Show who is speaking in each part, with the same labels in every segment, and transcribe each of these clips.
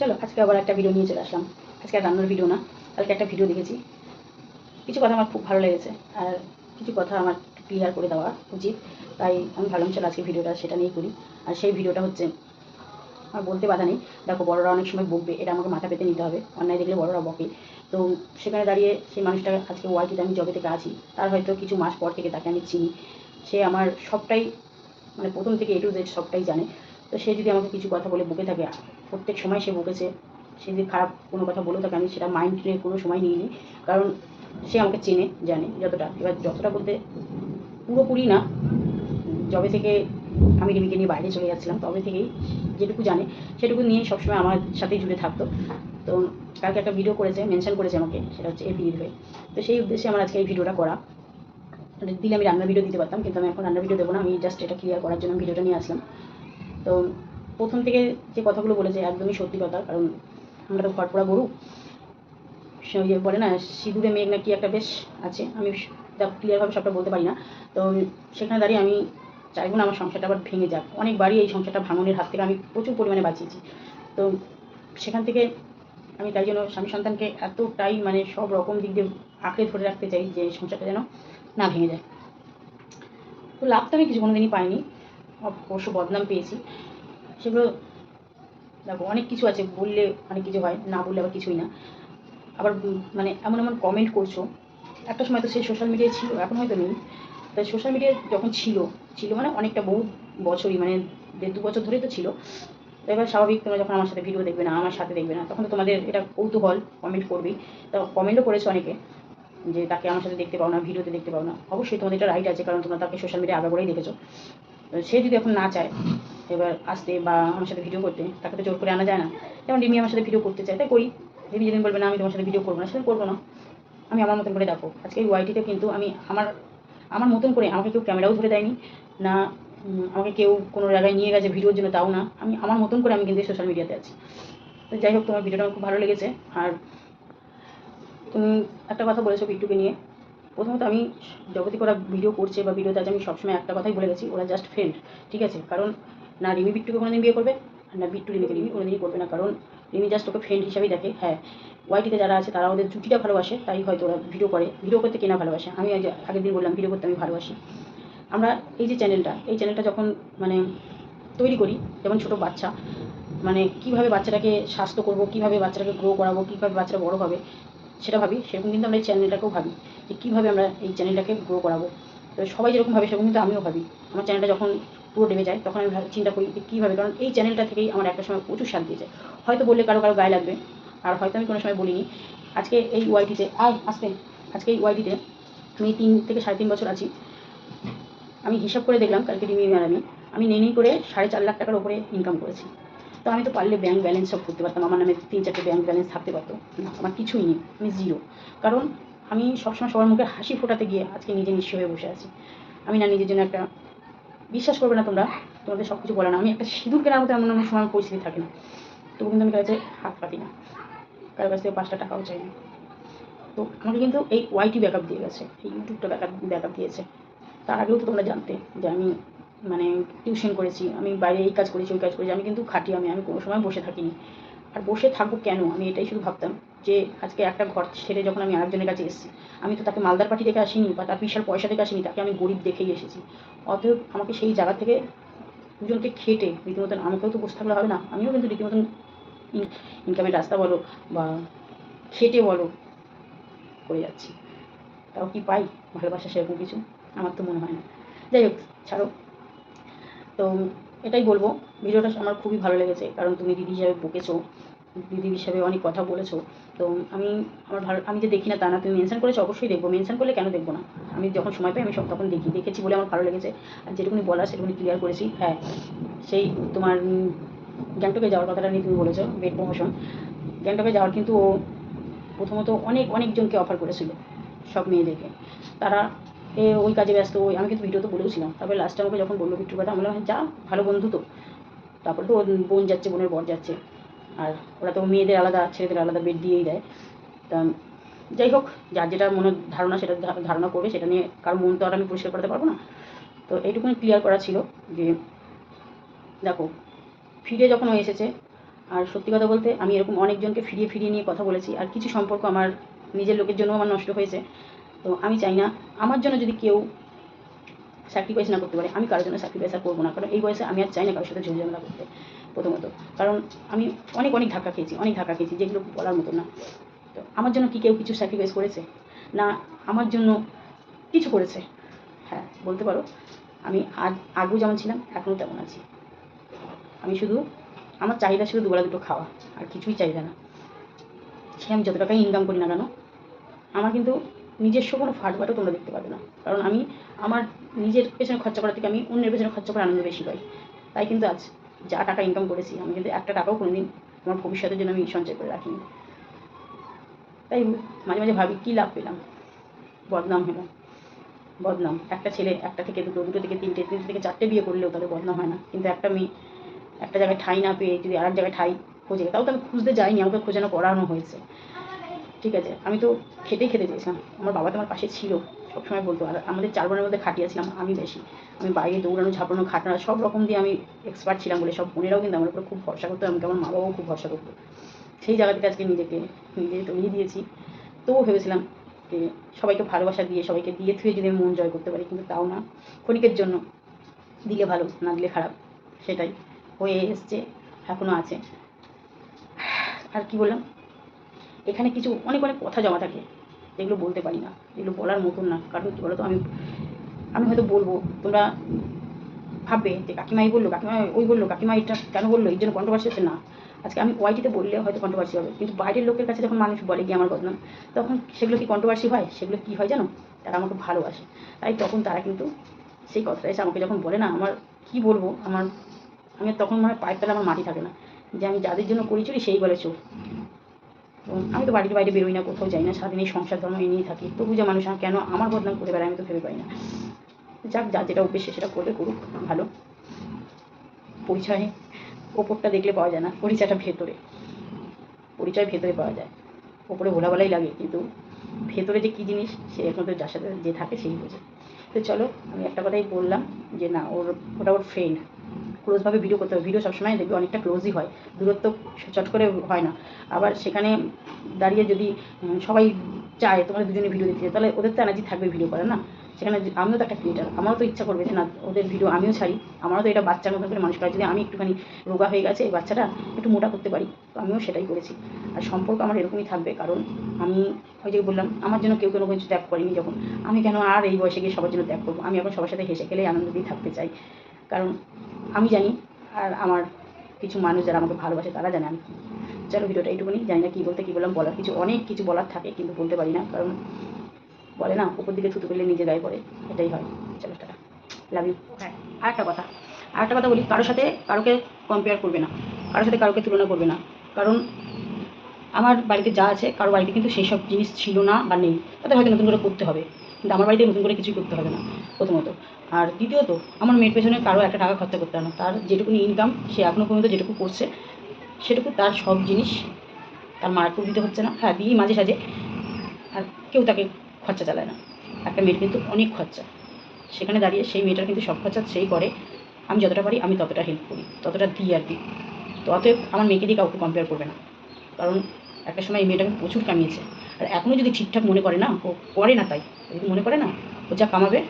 Speaker 1: চলো, আজকে আবার একটা ভিডিও নিয়ে চলে আসলাম। আজকে আর রান্নার ভিডিও না, কালকে একটা ভিডিও দেখেছি। কিছু কথা আমার খুব ভালো লেগেছে, আর কিছু কথা আমার ক্লিয়ার করে দেওয়া উচিত। তাই আমি ভাবলাম, চলো আজকে ভিডিওটা সেটা নিয়েই করি। আর সেই ভিডিওটা হচ্ছে, আমার বলতে বাধা নেই। দেখো, বড়রা অনেক সময় বকবে, এটা আমাকে মাথা পেতে নিতে হবে। অন্যায় দেখলে বড়রা বকে। তো সেখানে দাঁড়িয়ে সেই মানুষটা আজকে ওয়াইটিতে আমি জবে থেকে আছি। তার হয়তো কিছু মাস পর থেকে তাকে আমি চিনি। সে আমার সবটাই মানে প্রথম থেকে এ টু জেড সবটাই জানে। তো সে যদি আমাকে কিছু কথা বলে বকে থাকে প্রত্যেক সময় সে বকেছে। সে যদি খারাপ কোনো কথা বলেও থাকে, আমি সেটা মাইন্ডে কোনো সময় নিইনি। কারণ সে আমাকে চেনে, জানে যতটা। এবার যতটা বলতে পুরোপুরি না। যবে থেকে আমি রিমিকে নিয়ে বাইরে চলে যাচ্ছিলাম, তবে থেকেই যেটুকু জানে, সেটুকু নিয়ে সবসময় আমার সাথেই জুড়ে থাকতো। তো কালকে একটা ভিডিও করেছে মেনশন করেছে আমাকে, সেটা হচ্ছে এপির হয়ে তো সেই উদ্দেশ্যে আমার আজকে এই ভিডিওটা করা। মানে দিলে আমি রান্নার ভিডিও দিতে পারতাম, কিন্তু আমি এখন রান্নার ভিডিও দেবো না, আমি জাস্ট এটা ক্লিয়ার করার জন্য ভিডিওটা নিয়ে আসলাম। তো প্রথম থেকে যে কথাগুলো বলেছে, একদমই সত্যি কথা, কারণ আমরা তো ঘরপোড়া গরু। সে বলে না, সিঁদুরে মেঘ না কি একটা বেশ আছে, আমি ক্লিয়ারভাবে সবটা বলতে পারি না। তো সেখানে দাঁড়িয়ে আমি চাইব না আমার সংসারটা আবার ভেঙে যাক। অনেকবারই এই সংসারটা ভাঙনের হাত থেকে আমি প্রচুর পরিমাণে বাঁচিয়েছি। তো সেখান থেকে আমি তাই জন্য স্বামী সন্তানকে এতটাই মানে সব রকম দিক দিয়ে আঁকড়ে ধরে রাখতে চাই যে এই সংসারটা যেন না ভেঙে যায়। তো লাভ তো আমি কিছু কোনোদিনই পাইনি, অবশ্য বদনাম পেয়েছি। সেগুলো, দেখো, অনেক কিছু আছে, বললে অনেক কিছু হয়, না বললে আবার কিছুই না। আবার মানে এমন এমন কমেন্ট করছ। একটা সময় তো সেই সোশ্যাল মিডিয়ায় ছিল, এখন হয়তো নেই। তাই সোশ্যাল মিডিয়ায় যখন ছিল ছিল মানে অনেকটা বহু বছরই মানে দেড় দু বছর ধরেই তো ছিল। এবার স্বাভাবিক তোমরা যখন আমার সাথে ভিডিও দেখবে না, আমার সাথে দেখবে না, তখন তো তোমাদের এটা কৌতূহল কমেন্ট করবেই। তো কমেন্টও করেছ অনেকে, যে তাকে আমার সাথে দেখতে পাও না ভিডিওতে দেখতে পাও না। অবশ্যই তোমাদের এটা রাইট আছে, কারণ তোমরা তাকে সোশ্যাল মিডিয়া আগে করেই দেখেছ। সে যদি এখন না চায়, এবার আসতে বা আমার সাথে ভিডিও করতে, তাকে তো জোর করে আনা যায় না। যেমন রিমি আমার সাথে ভিডিও করতে চায়, তাই করি। রিমি যেদিন বলবে, না, আমি তোমার সাথে ভিডিও করব না, সেদিন করব না। আমি আমার মতন করে দেখো আজকে এই ওয়াইটিতে কিন্তু আমি আমার আমার মতন করে আমাকে কেউ ক্যামেরাও ধরে দেয়নি। না আমাকে কেউ কোনো জায়গায় নিয়ে গেছে ভিডিওর জন্য, তাও না। আমি আমার মতন করে আমি কিন্তু সোশ্যাল মিডিয়াতে আছি। তো যাই হোক, তোমার ভিডিওটা আমার খুব ভালো লেগেছে। আর তুমি একটা কথা বলেছ বিট্টুকে নিয়ে। প্রথমত আমি জগতিক ওরা ভিডিও করছে বা ভিডিওতে আছে, আমি সবসময় একটা কথাই বলে গেছি, ওরা জাস্ট ফ্রেন্ড ঠিক আছে? কারণ না, রিমি বিট্টুকে কোনোদিন বিয়ে করবে, না বিট্টু রিমিকে, রিমি কোনোদিনই করবে না। কারণ রিমি জাস্ট ওকে ফ্রেন্ড হিসাবেই দেখে হ্যাঁ ওয়াইটিতে যারা আছে, তারা ওদের জুটিটা ভালোবাসে, তাই হয়তো ওরা ভিডিও করে। ভিডিও করতে কেনা ভালোবাসে? আমি আজ আগের দিন বললাম ভিডিও করতে আমি ভালোবাসি। আমরা এই যে চ্যানেলটা এই চ্যানেলটা যখন মানে তৈরি করি, যেমন ছোট বাচ্চা মানে কীভাবে বাচ্চাটাকে স্বাস্থ্য করব, কীভাবে বাচ্চাটাকে গ্রো করাবো, কীভাবে বাচ্চাটা বড় হবে সেটা ভাবি, সেরকম কিন্তু আমরা এই চ্যানেলটাকেও ভাবি যে কীভাবে আমরা এই চ্যানেলটাকে গ্রো করাবো। তো সবাই যেরকম ভাবে সেরকম কিন্তু আমিও ভাবি। আমার চ্যানেলটা যখন পুরো ডেবে যায়, তখন আমি চিন্তা করি যে কীভাবে, কারণ এই চ্যানেলটা থেকেই আমার একটা সময় প্রচুর শান্তি দিয়েছে হয়তো বললে কারও কারও গায়ে লাগবে, আর হয়তো আমি কোনো সময় বলিনি। আজকে এই ওয়াইটিতে আয়, আসতে। আজকে এই ওয়াইটিতে আমি তিন থেকে সাড়ে তিন বছর আছি। আমি হিসাব করে দেখলাম কালকে আর আমি। আমি নেই করে সাড়ে চার লাখ টাকার উপরে ইনকাম করেছি। তো আমি তো পারলে ব্যাংক ব্যালেন্স সব করতে পারতাম, আমার নামে তিন চারটে ব্যাংক ব্যালেন্স থাকতে পারতো। না, আমার কিছুই নেই, আমি জিরো কারণ আমি সবসময় সবার মুখে হাসি ফোটাতে গিয়ে আজকে নিজে নিঃস্ব হয়ে বসে আছি। আমি না নিজের জন্য একটা, বিশ্বাস করবে না তোমরা, তোমাদের সব কিছু বলে না। আমি একটা সিঁদুর কেনার মতো এমন সময় পরিস্থিতি থাকে না। তবু কিন্তু আমি কাছে হাত পাতি না। কারও কাছ থেকে পাঁচটা টাকাও চাই না। তো আমাকে কিন্তু এই ওয়াইটি ব্যাকআপ দিয়ে গেছে, এই ইউটিউবটা ব্যাকআপ ব্যাকআপ দিয়েছে। তার আগেও তো তোমরা জানতে যে আমি মানে টিউশন করেছি, আমি বাইরে এই কাজ করেছি, ওই কাজ করেছি, আমি কিন্তু খাটি, আমি আমি কোনো সময় বসে থাকিনি। আর বসে থাকব কেন? আমি এটাই শুধু ভাবতাম যে আজকে একটা ঘর ছেড়ে যখন আমি আরেকজনের কাছে এসেছি, আমি তো তাকে মালদার পার্টি দেখে আসিনি বা তার বিশাল পয়সা দেখে আসিনি, তাকে আমি গরিব দেখেই এসেছি। অতএব আমাকে সেই জায়গা থেকে দুজনকে খেটে রীতিমতন আমাকেও তো বসে থাকলে হবে না, আমিও কিন্তু রীতিমতন ইনকামের রাস্তা বলো বা খেটে বলো করে যাচ্ছি। তাও কি পাই? ভালোবাসা সেরকম কিছু? আমার তো মনে হয় না। যাই হোক, ছাড়ো। তো এটাই বলব, ভিডিওটা আমার খুবই ভালো লেগেছে, কারণ তুমি দিদি হিসাবে বকেছো, দিদি হিসাবে অনেক কথা বলেছ, তো আমি আমার ভালো, আমি যে দেখি না তা না, তুমি মেনশন করেছ অবশ্যই দেখব মেনশন করলে কেন দেখব না? আমি যখন সময় পাই আমি সব তখন দেখি, দেখেছি বলে আমার ভালো লেগেছে, আর যেটুকুনি বলা সেটুকুনি ক্লিয়ার করেছি হ্যাঁ সেই তোমার গ্যাংটকে যাওয়ার কথাটা নিয়ে তুমি বলেছ বেড প্রমোশন গ্যাংটকে যাওয়ার কিন্তু ও প্রথমত অনেক, অনেকজনকে অফার করেছিল, সব মেয়েদেরকে, তারা এ ওই কাজে ব্যস্ত, ওই আমি কিন্তু ভিডিওতে বলেওছিলাম। তারপরে লাস্টে আমাকে যখন বলল বিট্টুর কথা আমি বললাম যা, ভালো বন্ধু তো। তারপরে তো বোন যাচ্ছে, বোনের বর যাচ্ছে। আর ওরা তো মেয়েদের আলাদা, ছেলেদের আলাদা বেড দিয়েই দেয়। তা যাই হোক, যার যেটা মনের ধারণা, সেটা ধারণা করবে, সেটা নিয়ে কারণ মন তো আর আমি পরিষ্কার করতে পারব না। তো এইটুকুনি ক্লিয়ার করা ছিল যে, দেখো, ফিরে যখন ও এসেছে, আর সত্যি কথা বলতে আমি এরকম অনেকজনকে ফিরিয়ে ফিরিয়ে নিয়ে কথা বলেছি, আর কিছু সম্পর্ক আমার নিজের লোকের জন্য আমার নষ্ট হয়েছে। তো আমি চাই না আমার জন্য যদি কেউ স্যাক্রিফাইস না করতে পারে, আমি কারোর জন্য স্যাক্রিফাইস আর করব না। কারণ এই বয়সে আমি আর চাই না কারোর সাথে ঝুঁঝামেলা করতে, প্রথমত। কারণ আমি অনেক অনেক ধাক্কা খেয়েছি, অনেক ধাক্কা খেয়েছি, যেগুলো বলার মতো না। তো আমার জন্য কি কেউ কিছু স্যাক্রিফাইস করেছে? না, আমার জন্য কিছু করেছে? হ্যাঁ বলতে পারো, আমি আজ আগেও যেমন ছিলাম, এখনও তেমন আছি। আমি শুধু, আমার চাহিদা ছিল দুবেলা দুটো খাওয়া, আর কিছুই চাহিদা না। সে আমি যত টাকাই ইনকাম করি না কেন, আমার কিন্তু নিজস্ব কোনো ফাটবাটও তোমরা দেখতে পাবে না। কারণ আমি আমার নিজের পেছনে খরচা করার থেকে আমি অন্যের পেছনে খরচা করার আনন্দ বেশি পাই। তাই কিন্তু আজ যা টাকা ইনকাম করেছি, আমি কিন্তু একটা টাকাও কোনোদিন আমার ভবিষ্যতের জন্য আমি সঞ্চয় করে রাখিনি। তাই মাঝে মাঝে ভাবি, কী লাভ পেলাম? বদনাম হলো বদনাম। একটা ছেলে, একটা থেকে দুটো দুটো থেকে তিনটে তিনটে থেকে চারটে বিয়ে করলেও তাদের বদনাম হয় না। কিন্তু একটা মেয়ে, একটা জায়গায় ঠাই না পেয়ে যদি আর এক জায়গায় ঠাই খোঁজে, তাও তো আমি খুঁজতে যাইনি, আমাকে খোঁজানো করানো হয়েছে। ঠিক আছে, আমি তো খেতেই খেতে চেয়েছিলাম আমার বাবা তো আমার পাশে ছিল, সবসময় বলতো, আর আমাদের চার বোনের মধ্যে খাটিয়া ছিলাম, আমি বেশি। আমি বাইরে দৌড়ানো, ঝাঁপানো, খাটানো, সব রকম দিয়ে আমি এক্সপার্ট ছিলাম বলে, সব বোনেরাও কিন্তু আমার উপরে খুব ভরসা করতো আমাকে আমার মা বাবাও খুব ভরসা করতো। সেই জায়গা থেকে আজকে নিজেকে নিজে তৈরি দিয়েছি। তবুও ভেবেছিলাম যে সবাইকে ভালোবাসা দিয়ে, সবাইকে দিয়ে থুয়ে যদি আমি মন জয় করতে পারি, কিন্তু তাও না। ক্ষণিকের জন্য দিলে ভালো, না দিলে খারাপ, সেটাই। হয়ে এসছে এখনও আছে। আর কি বললাম? এখানে কিছু অনেক অনেক কথা জমা থাকে, যেগুলো বলতে পারি না, যেগুলো বলার মতন না। কারণ কী বলতো, আমি আমি হয়তো বলব, তোমরা ভাববে যে কাকিমাই বলল, কাকিমা ওই বলল, কাকিমা এটা কেন বলল এই জন্য কন্ট্রোভার্সি হচ্ছে না। আজকে আমি ওয়াইটিতে বললে হয়তো কন্ট্রোভার্সি হবে, কিন্তু বাইরের লোকের কাছে যখন মানুষ বলে কি আমার বদনাম, তখন সেগুলো কি কন্ট্রোভার্সি হয়? সেগুলো কি হয় জানো? তারা আমাকে ভালোবাসে। তাই তখন তারা কিন্তু সেই কথাটা এসে আমাকে যখন বলে না, আমার কি বলব? আমার, আমি তখন মানে পায়ের তলে আমার মাটি থাকে না। যে আমি যাদের জন্য করি চুরি, সেই বলে তো আমি তো বাড়ির বাইরে বেরোই না, কোথাও যাই না, সারাদিন এই সংসার ধর্ম নিয়েই থাকি। তবু যে মানুষ কেন আমার বদনাম করে বেড়ায় আমি তো ভেবে পাই না। যাক যা যেটা অভ্যেস সেটা করবে করুক, ভালো। পরিচয়, ওপরটা দেখলে পাওয়া যায় না, পরিচয়টা ভেতরে। পরিচয় ভেতরে পাওয়া যায়। ওপরে ভোলাবেলাই লাগে, কিন্তু ভেতরে যে কী জিনিস, সে একমাত্র যার সাথে যে থাকে, সেই বোঝে। তো চলো, আমি একটা কথাই বললাম যে না, ওর, ওটা ওর ফ্রেন্ড ক্লোজভাবে ভিডিও করতে হবে। ভিডিও সবসময় দেখবে অনেকটা ক্লোজই হয়। দূরত্ব চট করে হয় না। আবার সেখানে দাঁড়িয়ে যদি সবাই চায় তোমাদের দুজনে ভিডিও চায়, তাহলে ওদের তো এনার্জি থাকবে ভিডিও করার না? সেখানে আমিও তো একটা ক্রিয়েটার আমারও তো ইচ্ছা করবে যে না ওদের ভিডিও আমিও ছাড়ি। আমারও তো এটা বাচ্চার মতো করে মানুষ করে যদি আমি একটুখানি রোগা হয়ে গেছে এই বাচ্চাটা একটু মোটা করতে পারি তো আমিও সেটাই করেছি। আর সম্পর্ক আমার এরকমই থাকবে কারণ আমি ওই যে বললাম আমার জন্য কেউ কোনো কিছু ত্যাগ করেনি যখন। আমি কেন আর এই বয়সে গিয়ে সবার জন্য ত্যাগ করব? আমি এখন সবার সাথে হেসে খেলেই আনন্দ দিয়ে থাকতে চাই। কারণ আমি জানি আর আমার কিছু মানুষ যারা আমাকে ভালোবাসে তারা জানে আমি চলো ভিডিওটা এইটুকুনি জানি না কী বলতে কী বললাম বলার কিছু অনেক কিছু বলার থাকে কিন্তু বলতে পারি না কারণ বলে না উপর দিকে থুতু করলে নিজে গায়ে পড়ে এটাই হয়। চলো টাটা লাভ ইউ হ্যাঁ আর একটা কথা আর একটা কথা বলি কারোর সাথে কারোকে কম্পেয়ার করবে না কারোর সাথে কারোকে তুলনা করবে না কারণ আমার বাড়িতে যা আছে কারও বাড়িতে কিন্তু সেই সব জিনিস ছিল না বা নেই তাদের হয়তো নতুন করে করতে হবে। কিন্তু আমার বাড়িতে নতুন করে কিছুই করতে হবে না, প্রথমত। আর দ্বিতীয়ত, আমার মেয়ের পেছনে কারও একটা টাকা খরচা করতে হবে না। তার যেটুকুনি ইনকাম সে এখনও পর্যন্ত যেটুকু করছে, সেটুকু তার সব জিনিস তার মারকেও দিতে হচ্ছে না। হ্যাঁ দিই মাঝে সাঝে আর কেউ তাকে খরচা চালায় না। একটা মেয়ের কিন্তু অনেক খরচা। সেখানে দাঁড়িয়ে সেই মেয়েটার কিন্তু সব খরচা সেই করে। আমি যতটা পারি, আমি ততটা হেল্প করি, ততটা দিই আর কি। তো অতএব আমার মেয়েকে দিয়ে কাউকে কম্পেয়ার করবে না। কারণ একটা সময় এই মেয়েটাকে প্রচুর কামিয়েছে। আর এখনও যদি ঠিকঠাক মনে করে না, ও করে না তাই। যদি মনে করে না, ও যা কামাবে,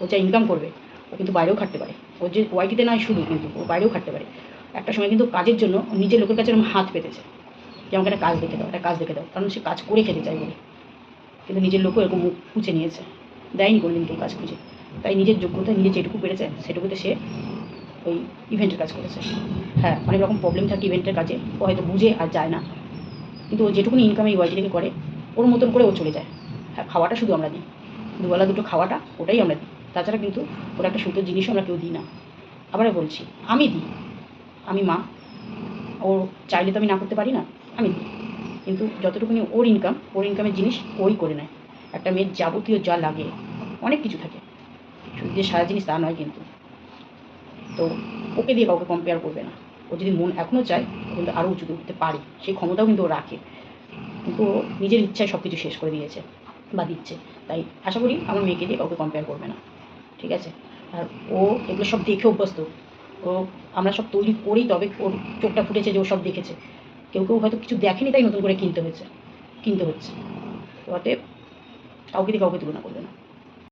Speaker 1: ও যা ইনকাম করবে, ও কিন্তু বাইরেও খাটতে পারে। ও যে ওয়াইটিতে নয়, শুধু কিন্তু ও বাইরেও খাটতে পারে। একটা সময় কিন্তু কাজের জন্য নিজের লোকের কাছে হাত পেতেছে যে আমাকে একটা কাজ দেখে দাও, একটা কাজ দেখে দাও। কারণ সে কাজ করে খেতে চায় বলে। কিন্তু নিজের লোকও এরকম মুখ খুঁজে নিয়েছে। দেয়নি কোনোদিন কেউ কাজ খুঁজে। তাই নিজের যোগ্যতা নিজে যেটুকু পেরেছে, সেটুকুতে সে ওই ইভেন্টের কাজ করেছে। হ্যাঁ অনেক রকম প্রবলেম থাকে ইভেন্টের কাজে। ও হয়তো বুঝে আর যায় না। কিন্তু ও যেটুকুনি ইনকাম এই ওয়াইটি থেকে করে ওর মতন করে ও চলে যায়। হ্যাঁ খাওয়াটা শুধু আমরা দিই। দুবেলা দুটো খাওয়াটা ওটাই আমরা দিই। তাছাড়া কিন্তু ওর একটা সুন্দর জিনিসও আমরা কেউ দিই না। আবার বলছি, আমি দিই। আমি মা। ও চাইলে তো আমি না করতে পারি না, আমি দিই। কিন্তু যতটুকুনি ওর ইনকাম ওর ইনকামের জিনিস ওই করে নেয়। একটা মেয়ের যাবতীয় যা লাগে, অনেক কিছু থাকে। শুধু যে সারা জিনিস তা নয় কিন্তু। তো ওকে দিয়ে কাউকে কম্পেয়ার করবে না। ও যদি মন এখনও চায় কিন্তু আরও উঁচুতে উঠতে পারে। সেই ক্ষমতাও কিন্তু ও রাখে। কিন্তু ও নিজের ইচ্ছায় সব কিছু শেষ করে দিয়েছে বা দিচ্ছে। তাই আশা করি আমার মেয়েকে দিয়ে কাউকে কম্পেয়ার করবে না। ঠিক আছে? আর ও এগুলো সব দেখে অভ্যস্ত। ও, আমরা সব তৈরি করেই তবে ওর চোখটা ফুটেছে যে ও সব দেখেছে। কেউ কেউ হয়তো কিছু দেখেনি তাই নতুন করে কিনতে হয়েছে কিনতে হচ্ছে। অতএব কাউকে দিয়ে কাউকে তুলনা করবে না।